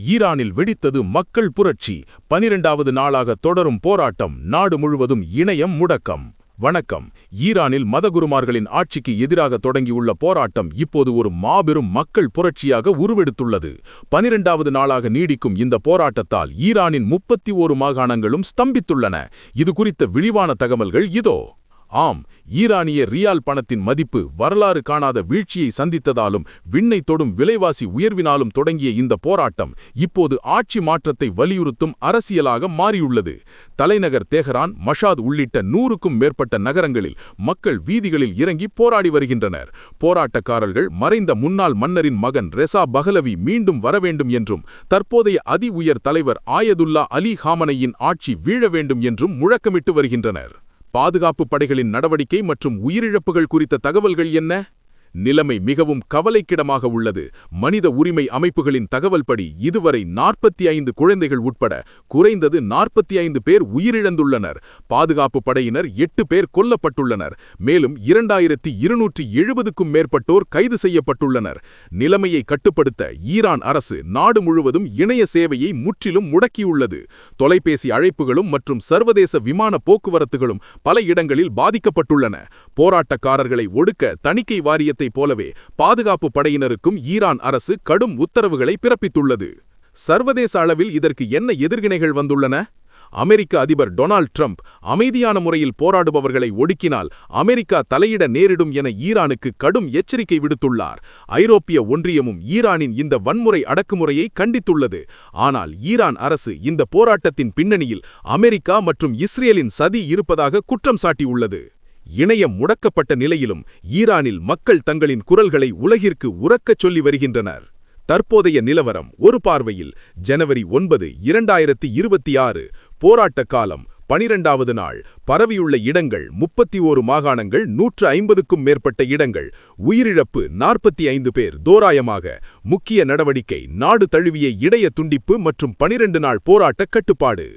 ஈரானில் வெடித்தது மக்கள் புரட்சி. பனிரெண்டாவது நாளாக தொடரும் போராட்டம் நாடு முழுவதும் இணையம் முடக்கம். வணக்கம். ஈரானில் மதகுருமார்களின் ஆட்சிக்கு எதிராக தொடங்கியுள்ள போராட்டம் இப்போது ஒரு மாபெரும் மக்கள் புரட்சியாக உருவெடுத்துள்ளது. பனிரெண்டாவது நாளாக நீடிக்கும் இந்த போராட்டத்தால் ஈரானின் முப்பத்தி ஓரு மாகாணங்களும் ஸ்தம்பித்துள்ளன. இது குறித்த விரிவான தகவல்கள் இதோ. ஆம் ஈரானிய ரியால் பணத்தின் மதிப்பு வரலாறு காணாத வீழ்ச்சியை சந்தித்ததாலும் விண்ணை தொடும் விலைவாசி உயர்வினாலும் தொடங்கிய இந்த போராட்டம் இப்போது ஆட்சி மாற்றத்தை வலியுறுத்தும் அரசியலாக மாறியுள்ளது. தலைநகர் தேஹரான் மஷாத் உள்ளிட்ட நூறுக்கும் மேற்பட்ட நகரங்களில் மக்கள் வீதிகளில் இறங்கி போராடி வருகின்றனர். போராட்டக்காரர்கள் மறைந்த முன்னாள் மன்னரின் மகன் ரெசா பஹலவி மீண்டும் வரவேண்டும் என்றும் தற்போதைய அதி உயர் தலைவர் ஆயதுல்லா அலி ஹாமனையின் ஆட்சி வீழ வேண்டும் என்றும் முழக்கமிட்டு வருகின்றனர். பாதுகாப்பு படைகளின் நடவடிக்கை மற்றும் உயிரிழப்புகள் குறித்த தகவல்கள் என்ன? நிலைமை மிகவும் கவலைக்கிடமாக உள்ளது. மனித உரிமை அமைப்புகளின் தகவல்படி இதுவரை நாற்பத்தி ஐந்து குழந்தைகள் உட்பட குறைந்தது நாற்பத்தி ஐந்து பேர் உயிரிழந்துள்ளனர். பாதுகாப்பு படையினர் எட்டு பேர் கொல்லப்பட்டுள்ளனர். மேலும் இரண்டாயிரத்தி இருநூற்றி எழுபதுக்கும் மேற்பட்டோர் கைது செய்யப்பட்டுள்ளனர். நிலைமையை கட்டுப்படுத்த ஈரான் அரசு நாடு முழுவதும் இணைய சேவையை முற்றிலும் முடக்கியுள்ளது. தொலைபேசி அழைப்புகளும் மற்றும் சர்வதேச விமான போக்குவரத்துகளும் பல இடங்களில் பாதிக்கப்பட்டுள்ளன. போராட்டக்காரர்களை ஒடுக்க தணிக்கை வாரியத்தை போலவே பாதுகாப்பு படையினருக்கும் ஈரான் அரசு கடும் உத்தரவுகளை பிறப்பித்துள்ளது. சர்வதேச அளவில் இதற்கு என்ன எதிர்வினைகள் வந்துள்ளன? அமெரிக்க அதிபர் டொனால்ட் ட்ரம்ப் அமைதியான முறையில் போராடுபவர்களை ஒடுக்கினால் அமெரிக்கா தலையிட நேரிடும் என ஈரானுக்கு கடும் எச்சரிக்கை விடுத்துள்ளார். ஐரோப்பிய ஒன்றியமும் ஈரானின் இந்த வன்முறை அடக்குமுறையை கண்டித்துள்ளது. ஆனால் ஈரான் அரசு இந்த போராட்டத்தின் பின்னணியில் அமெரிக்கா மற்றும் இஸ்ரேலின் சதி இருப்பதாக குற்றம் சாட்டியுள்ளது. இணையம் முடக்கப்பட்ட நிலையிலும் ஈரானில் மக்கள் தங்களின் குரல்களை உலகிற்கு உறக்கச் சொல்லி வருகின்றனர். தற்போதைய நிலவரம் ஒரு பார்வையில் ஜனவரி ஒன்பது இரண்டாயிரத்தி இருபத்தி ஆறு போராட்ட காலம் பனிரெண்டாவது நாள். பரவியுள்ள இடங்கள் முப்பத்தி ஓரு மாகாணங்கள் நூற்று ஐம்பதுக்கும் மேற்பட்ட இடங்கள். உயிரிழப்பு நாற்பத்தி ஐந்து பேர் தோராயமாக. முக்கிய நடவடிக்கை நாடு தழுவிய இடைய துண்டிப்பு மற்றும் பனிரெண்டு நாள் போராட்ட கட்டுப்பாடு.